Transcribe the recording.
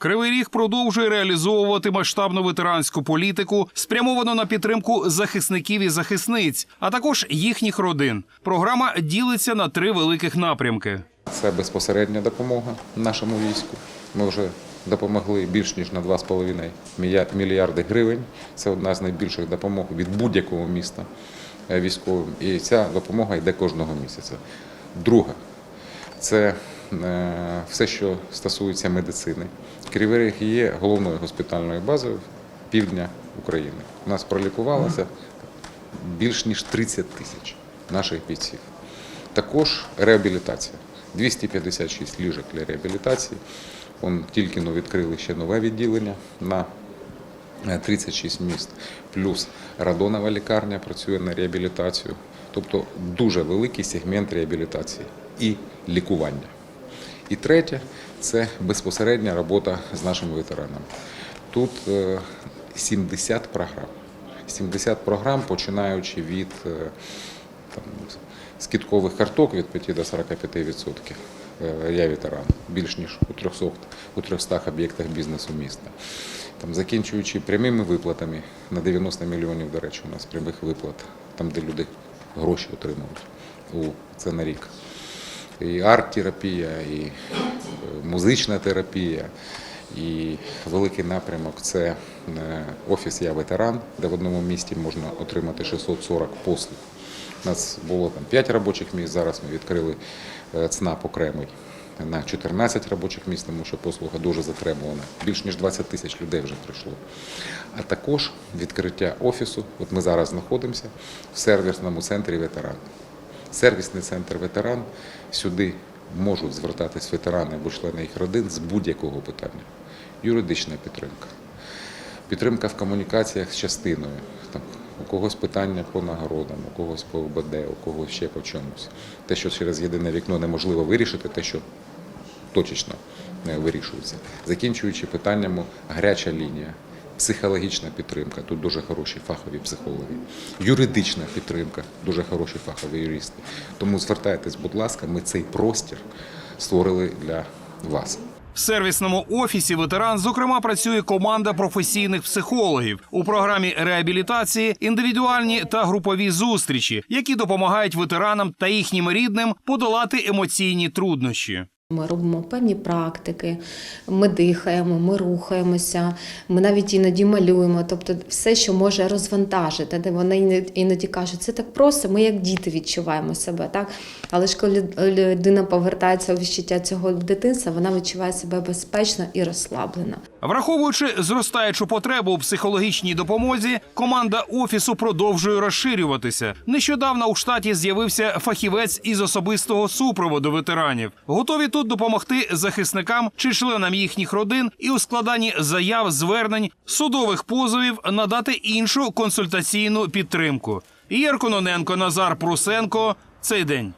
Кривий Ріг продовжує реалізовувати масштабну ветеранську політику, спрямовану на підтримку захисників і захисниць, а також їхніх родин. Програма ділиться на три великих напрямки. Це безпосередня допомога нашому війську. Ми вже допомогли більш ніж на 2,5 мільярди гривень. Це одна з найбільших допомог від будь-якого міста е, військовим. І ця допомога йде кожного місяця. Друга це все, що стосується медицини. Кривий Ріг є головною госпітальною базою півдня України. У нас пролікувалося більш ніж 30 тисяч наших бійців. Також реабілітація. 256 ліжок для реабілітації. Он тільки но відкрили ще нове відділення на е, 36 міст. Плюс радонова лікарня працює на реабілітацію. Тобто дуже великий сегмент реабілітації і лікування. І третє це безпосередня робота з нашими ветеранами. Тут е, 70 програм. 70 програм, починаючи від е, там, скидкових карток від 5 до 45%. Е, Я ветеран, більш ніж у 300, у 300 об'єктах бізнесу міста. Там, закінчуючи прямими виплатами на 90 мільйонів, до речі, у нас прямих виплат, там, де люди гроші отримують. У, це на рік. І арт-терапія, і е, музична терапія, і великий напрямок це е, офіс Я ветеран, де в одному місті можна отримати 640 послуг. У нас було там 5 робочих місць, зараз ми відкрили е, ЦНАП окремий на 14 робочих місць, тому що послуга дуже затребувана. Більш ніж 20 тисяч людей вже прийшло. А також відкриття офісу. От ми зараз знаходимося в сервісному центрі ветеран. Сервісний центр ветеран сюди можуть звертатись ветерани або члени їх родин з будь-якого питання. Юридична підтримка, підтримка в комунікаціях з частиною. Там, у когось питання по нагородам, у когось по ОБД, у когось ще по чомусь. Те, що через єдине вікно неможливо вирішити, те, що точечно не вирішується. Закінчуючи питаннями гаряча лінія, психологічна підтримка, тут дуже хороші фахові психологи, юридична підтримка, дуже хороші фахові юристи. Тому звертайтесь, будь ласка, ми цей простір створили для вас. В сервісному офісі ветеран, зокрема, працює команда професійних психологів у програмі реабілітації, індивідуальні та групові зустрічі, які допомагають ветеранам та їхнім рідним подолати емоційні труднощі. Ми робимо певні практики, ми дихаємо, ми рухаємося, ми навіть іноді малюємо. Тобто все, що може розвантажити, де вони іноді- кажуть, це так просто, ми як діти відчуваємо себе. Так? Але ж коли людина повертається у відчуття цього дитинства, вона відчуває себе безпечно і розслаблено. Враховуючи зростаючу потребу у психологічній допомозі, команда офісу продовжує розширюватися. Нещодавно у штаті з'явився фахівець із особистого супроводу ветеранів. Готові тут допомогти захисникам чи членам їхніх родин і у складанні заяв, звернень, судових позовів надати іншу консультаційну підтримку. Єркононенко, Назар Прусенко. Цей день.